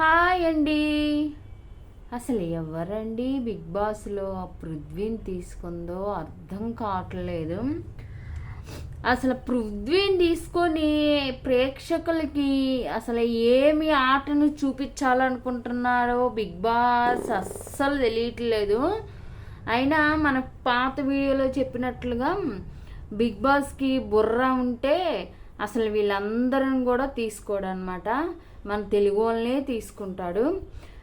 Hi అండి. అసలు ఎవరండి బిగ్ బాస్లో ఆ పృథ్వీని తీసుకుందో అర్థం కావట్లేదు. అసలు పృథ్వీని తీసుకొని ప్రేక్షకులకి అసలు ఏమి ఆటను చూపించాలనుకుంటున్నారో బిగ్ బాస్ అస్సలు తెలియట్లేదు. అయినా మన పాత వీడియోలో చెప్పినట్లుగా బిగ్ బాస్కి బుర్ర ఉంటే అసలు వీళ్ళందరం కూడా తీసుకోడు అనమాట మన తెలుగు వాళ్ళనే తీసుకుంటాడు.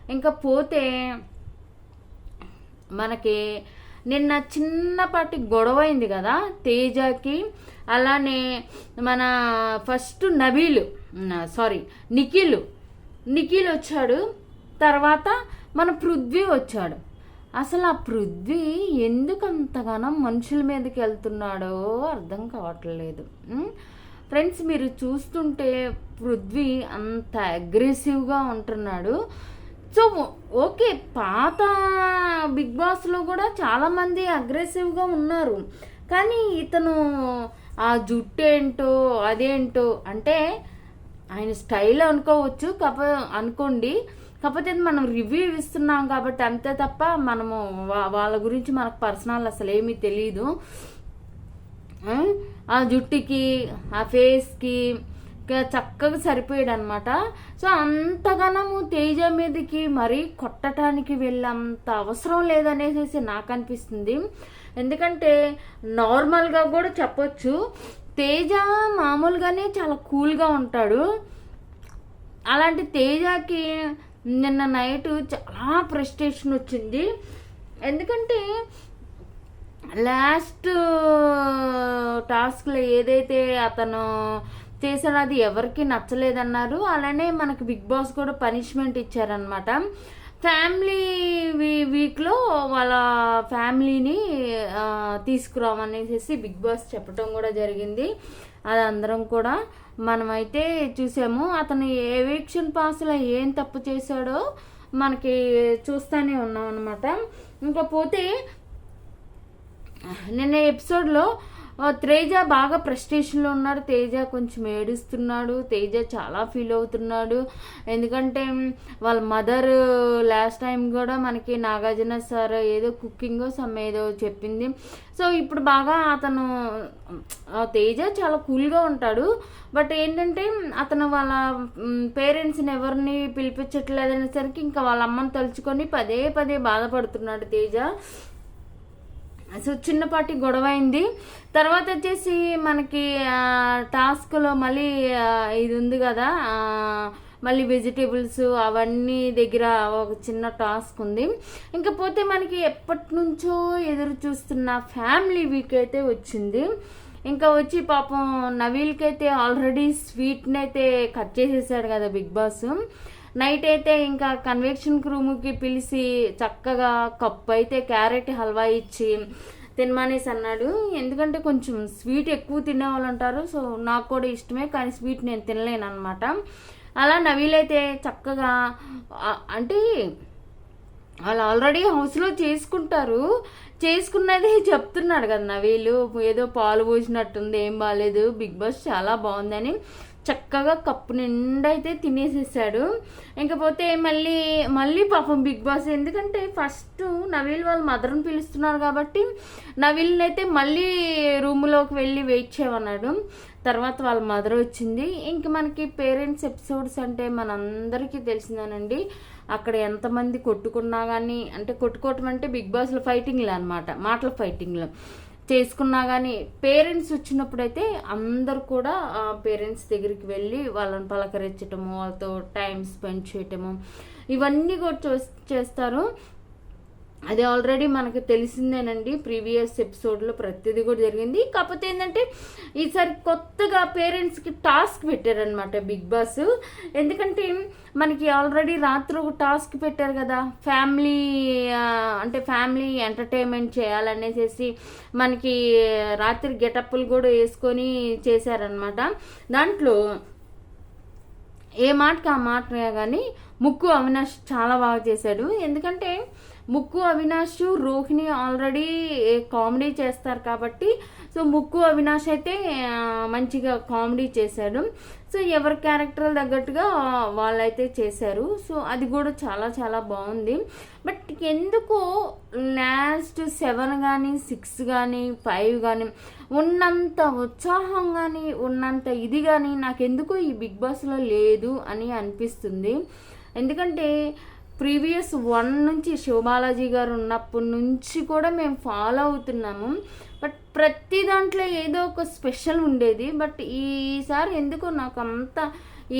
ఇంకా పోతే మనకి నిన్న చిన్నపాటి గొడవ అయింది కదా తేజకి అలానే మన ఫస్ట్ నబీలు సారీ నిఖిల్. నిఖిల్ వచ్చాడు తర్వాత మన పృథ్వీ వచ్చాడు. అసలు ఆ పృథ్వీ ఎందుకు అంతగానో మనుషుల మీదకి వెళ్తున్నాడో అర్థం కావట్లేదు. ఫ్రెండ్స్ మీరు చూస్తుంటే పృథ్వీ అంత అగ్రెసివ్గా ఉంటున్నాడు. సో ఓకే పాత బిగ్ బాస్లో కూడా చాలామంది అగ్రెసివ్గా ఉన్నారు. కానీ ఇతను ఆ జుట్టు ఏంటో అదేంటో అంటే ఆయన స్టైల్ అనుకోవచ్చు కాప అనుకోండి. కాకపోతే మనం రివ్యూ ఇస్తున్నాం కాబట్టి అంతే తప్ప మనము వా- వాళ్ళ గురించి మనకు పర్సనల్ అసలు ఏమీ తెలియదు ఆ జుట్టుకి ఆ ఫేస్కి చక్కగా సరిపోయాడు అనమాట సో అంతగానము తేజ మీదకి మరీ కొట్టడానికి వెళ్ళంత అవసరం లేదనేసి నాకు అనిపిస్తుంది ఎందుకంటే నార్మల్గా కూడా చెప్పొచ్చు తేజ మామూలుగానే చాలా కూల్గా ఉంటాడు. అలాంటి తేజకి నిన్న నైట్ చాలా ప్రెస్టేషన్ వచ్చింది. ఎందుకంటే లాస్ట్ టాస్క్లో ఏదైతే అతను చేశాడో అది ఎవరికి నచ్చలేదన్నారు. అలానే మనకి బిగ్ బాస్ కూడా పనిష్మెంట్ ఇచ్చారనమాట ఫ్యామిలీ వీ వీక్లో వాళ్ళ ఫ్యామిలీని తీసుకురామనేసి బిగ్ బాస్ చెప్పడం కూడా జరిగింది. అది అందరం కూడా మనమైతే చూసాము. అతను ఏ వీక్షన్ పాస్లో ఏం తప్పు చేశాడో మనకి చూస్తూనే ఉన్నాం అనమాట ఇంకా పోతే నిన్న ఎపిసోడ్లో తేజ బాగా ప్రెస్టేషన్లో ఉన్నాడు. తేజ కొంచెం ఏడుస్తున్నాడు. తేజ చాలా ఫీల్ అవుతున్నాడు. ఎందుకంటే వాళ్ళ మదర్ లాస్ట్ టైం కూడా మనకి నాగార్జున సార్ ఏదో కుకింగ్ సమ్ ఏదో చెప్పింది. సో ఇప్పుడు బాగా అతను తేజ చాలా కూల్గా ఉంటాడు. బట్ ఏంటంటే అతను వాళ్ళ పేరెంట్స్ని ఎవరిని పిలిపించట్లేదనేసరికి ఇంకా వాళ్ళ అమ్మని తలుచుకొని పదే పదే బాధపడుతున్నాడు తేజ. సో చిన్నపాటి గొడవ అయింది తర్వాత వచ్చేసి మనకి టాస్క్లో మళ్ళీ ఇది ఉంది కదా మళ్ళీ వెజిటేబుల్స్ అవన్నీ దగ్గర ఒక చిన్న టాస్క్ ఉంది. ఇంకా పోతే మనకి ఎప్పటి నుంచో ఎదురు చూస్తున్న ఫ్యామిలీ వీక్ అయితే వచ్చింది. ఇంకా వచ్చి పాపం నవీల్కి అయితే ఆల్రెడీ స్వీట్ని అయితే కట్ చేసేసాడు కదా బిగ్ బాస్. నైట్ అయితే ఇంకా కన్వెక్షన్ రూమ్కి పిలిచి చక్కగా కప్పు అయితే క్యారెట్ హల్వా ఇచ్చి తినమనేసి అన్నాడు. ఎందుకంటే కొంచెం స్వీట్ ఎక్కువ తినే వాళ్ళు ఉంటారు సో నాకు కూడా ఇష్టమే కానీ స్వీట్ నేను తినలేను అనమాట అలా నవీలైతే చక్కగా అంటే వాళ్ళు ఆల్రెడీ హౌస్లో చేసుకుంటారు. చేసుకున్నది చెప్తున్నాడు కదా నవీలు. ఏదో పాలు పోసినట్టుంది ఏం బాగాలేదు బిగ్ బాస్ చాలా బాగుందని. చక్కగా కప్పు నిండా అయితే తినేసేసాడు. ఇంకపోతే మళ్ళీ మళ్ళీ పాపం బిగ్ బాస్ ఎందుకంటే ఫస్ట్ నవీల్ వాళ్ళ మదర్ని పిలుస్తున్నారు కాబట్టి నవీల్ని అయితే మళ్ళీ రూమ్లోకి వెళ్ళి వెయిట్ చేయమన్నాడు. తర్వాత వాళ్ళ మదర్ వచ్చింది. ఇంక మనకి పేరెంట్స్ ఎపిసోడ్స్ అంటే మనందరికీ తెలిసిందేనండి. అక్కడ ఎంతమంది కొట్టుకున్నా కానీ అంటే కొట్టుకోవటం అంటే బిగ్ బాస్లో ఫైటింగ్లు అనమాట మాటల ఫైటింగ్లు. చేసుకున్నా కానీ పేరెంట్స్ వచ్చినప్పుడైతే అందరు కూడా పేరెంట్స్ దగ్గరికి వెళ్ళి వాళ్ళని పలకరించటము వాళ్ళతో టైం స్పెండ్ చేయటము ఇవన్నీ కూడా చేస్- చేస్తారు. అది ఆల్రెడీ మనకు తెలిసిందేనండి. ప్రీవియస్ ఎపిసోడ్లో ప్రతిదీ కూడా జరిగింది. కాకపోతే ఏంటంటే ఈసారి కొత్తగా పేరెంట్స్కి టాస్క్ పెట్టారనమాట బిగ్ బాస్. ఎందుకంటే మనకి ఆల్రెడీ రాత్రి ఒక టాస్క్ పెట్టారు కదా. ఫ్యామిలీ అంటే ఫ్యామిలీ ఎంటర్టైన్మెంట్ చేయాలనేసి మనకి రాత్రి గెటప్పులు కూడా వేసుకొని చేశారనమాట దాంట్లో ఏ మాటకి ఆ మాట కానీ ముక్కు అవినాష్ చాలా బాగా చేశాడు. ఎందుకంటే ముక్కు అవినాష్ రోహిణి ఆల్రెడీ కామెడీ చేస్తారు కాబట్టి సో ముక్కు అవినాష్ అయితే మంచిగా కామెడీ చేశాడు. సో ఎవరి క్యారెక్టర్ తగ్గట్టుగా వాళ్ళైతే చేశారు. సో అది కూడా చాలా చాలా బాగుంది. బట్ ఎందుకో లాస్ట్ సెవెన్ కానీ సిక్స్ కానీ ఫైవ్ కానీ ఉన్నంత ఉత్సాహం కానీ ఉన్నంత ఇది కానీ నాకెందుకో ఈ బిగ్ బాస్లో లేదు అని అనిపిస్తుంది. ఎందుకంటే ప్రీవియస్ వన్ నుంచి శివబాలాజీ గారు ఉన్నప్పటి నుంచి కూడా మేము ఫాలో అవుతున్నాము. బట్ ప్రతి దాంట్లో ఏదో ఒక స్పెషల్ ఉండేది. బట్ ఈసారి ఎందుకో నాకు అంత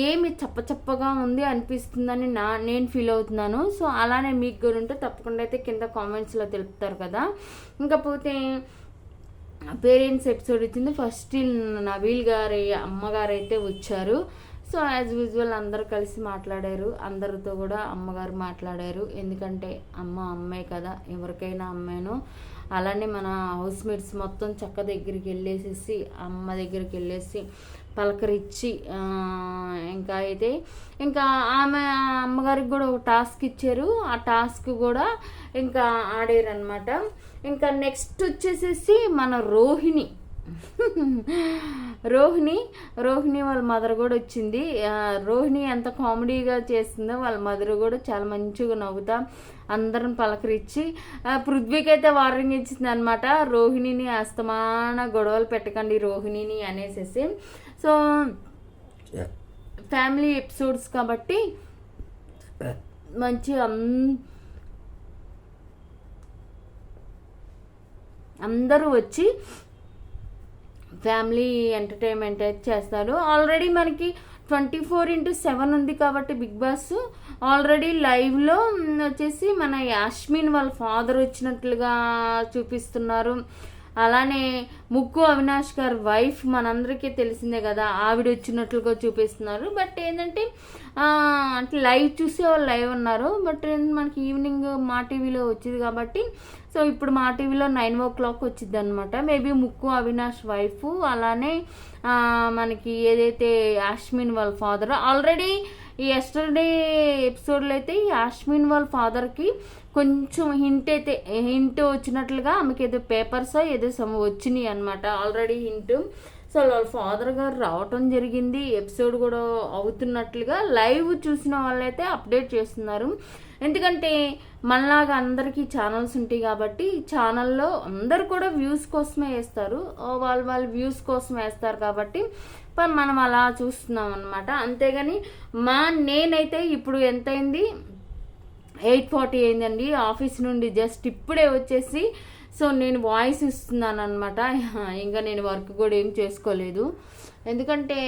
ఏమి చప్పచప్పగా ఉంది అనిపిస్తుందని నా నేను ఫీల్ అవుతున్నాను. సో అలానే మీకు గురి ఉంటే తప్పకుండా అయితే కింద కామెంట్స్లో తెలుపుతారు కదా. ఇంకపోతే పేరెంట్స్ ఎపిసోడ్ వచ్చింది ఫస్ట్ నవీల్ గారి అమ్మగారు అయితే వచ్చారు. సో యాజ్ యూజువల్ అందరూ కలిసి మాట్లాడారు. అందరితో కూడా అమ్మగారు మాట్లాడారు. ఎందుకంటే అమ్మ అమ్మే కదా ఎవరికైనా అమ్మేను. అలానే మన హౌస్ మేట్స్ మొత్తం చక్క దగ్గరికి వెళ్ళేసేసి అమ్మ దగ్గరికి వెళ్ళేసి పలకరించి ఇంకా అయితే ఇంకా ఆమె అమ్మగారికి కూడా ఒక టాస్క్ ఇచ్చారు. ఆ టాస్క్ కూడా ఇంకా ఆడారు అనమాట ఇంకా నెక్స్ట్ వచ్చేసేసి మన రోహిణి. రోహిణి రోహిణి వాళ్ళ మదర్ కూడా వచ్చింది. రోహిణి ఎంత కామెడీగా చేస్తుందో వాళ్ళ మదర్ కూడా చాలా మంచిగా నవ్వుతా అందరం పలకరించి పృథ్వీకి అయితే వార్నింగ్ ఇచ్చింది అనమాట రోహిణిని అస్తమాన గొడవలు పెట్టకండి రోహిణిని అనేసేసి. సో ఫ్యామిలీ ఎపిసోడ్స్ కాబట్టి మంచి అందరూ వచ్చి ఫ్యామిలీ ఎంటర్టైన్మెంట్ అయితే చేస్తారు. ఆల్రెడీ మనకి ట్వంటీ ఫోర్ ఇంటూ సెవెన్ ఉంది కాబట్టి బిగ్ బాస్ ఆల్రెడీ లైవ్లో వచ్చేసి మన యాష్మిన్ వాళ్ళ ఫాదర్ వచ్చినట్లుగా చూపిస్తున్నారు. అలానే ముక్కు అవినాష్ గారి వైఫ్ మనందరికీ తెలిసిందే కదా ఆవిడ వచ్చినట్లుగా చూపిస్తున్నారు. బట్ ఏంటంటే అంటే లైవ్ చూసే వాళ్ళు లైవ్ ఉన్నారు. బట్ మనకి ఈవినింగ్ మా టీవీలో వచ్చింది కాబట్టి సో ఇప్పుడు మా టీవీలో నైన్ ఓ క్లాక్ వచ్చింది అనమాట మేబీ ముక్కు అవినాష్ వైఫ్ అలానే మనకి ఏదైతే అశ్విన్ వాళ్ళ ఫాదర్ ఆల్రెడీ ఈ ఎస్టర్డే ఎపిసోడ్లో అయితే ఈ అశ్విన్ వాళ్ళ ఫాదర్కి కొంచెం హింట్ అయితే హింట్ వచ్చినట్లుగా ఆమెకి ఏదో పేపర్స్ ఏదో సమ్ వచ్చినాయి అనమాట ఆల్రెడీ హింట్ సో వాళ్ళ ఫాదర్ గారు రావటం జరిగింది. ఎపిసోడ్ కూడా అవుతున్నట్లుగా లైవ్ చూసిన వాళ్ళైతే అప్డేట్ చేస్తున్నారు. ఎందుకంటే మనలాగా అందరికీ ఛానల్స్ ఉంటాయి కాబట్టి ఛానల్లో అందరు కూడా వ్యూస్ కోసమే వేస్తారు. వాళ్ళు వాళ్ళ వ్యూస్ కోసం వేస్తారు కాబట్టి పని మనం అలా చూస్తున్నాం అనమాట అంతేగాని మా నేనైతే ఇప్పుడు ఎంతైంది? ఎయిట్ ఫార్టీ అయిందండి. ఆఫీస్ నుండి జస్ట్ ఇప్పుడే వచ్చేసి సో నేను వాయిస్ ఇస్తున్నాను అనమాట ఇంకా నేను వర్క్ కూడా ఏం చేసుకోలేదు. ఎందుకంటే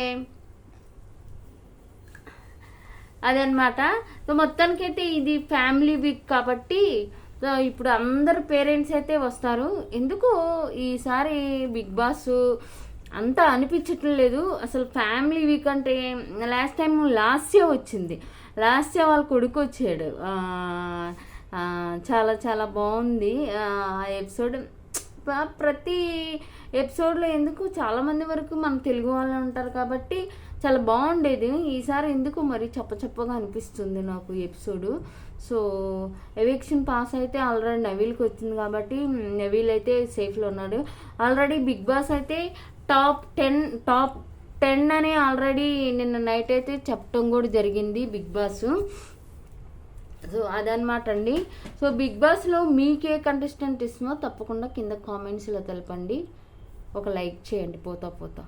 అదనమాట సో మొత్తానికైతే ఇది ఫ్యామిలీ వీక్ కాబట్టి సో ఇప్పుడు అందరు పేరెంట్స్ అయితే వస్తారు. ఎందుకు ఈసారి బిగ్ బాస్ అంతా అనిపించటం లేదు. అసలు ఫ్యామిలీ వీక్ అంటే లాస్ట్ టైం లాస్య వచ్చింది. లాస్య వాళ్ళ కొడుకు వచ్చాడు. చాలా చాలా బాగుంది. ఆ ఎపిసోడ్ ప్రతి ఎపిసోడ్లో ఎందుకు చాలామంది వరకు మన తెలుగు వాళ్ళు ఉంటారు కాబట్టి చాలా బాగుండేది. ఈసారి ఎందుకు మరి చప్పచప్పగా అనిపిస్తుంది నాకు ఎపిసోడ్. సో ఎవిక్షన్ పాస్ అయితే ఆల్రెడీ నవీల్కి వచ్చింది కాబట్టి నవీల్ అయితే సేఫ్లో ఉన్నాడు. ఆల్రెడీ బిగ్ బాస్ అయితే టాప్ టెన్ టాప్ టెన్ అని ఆల్రెడీ నిన్న నైట్ అయితే చెప్పడం కూడా జరిగింది బిగ్ బాస్. సో అదనమాట అండి. సో బిగ్ బాస్లో మీకే కంటెస్టెంట్ ఇష్టమో తప్పకుండా కింద కామెంట్స్లో తెలపండి. ఒక లైక్ చేయండి పోతా పోతా.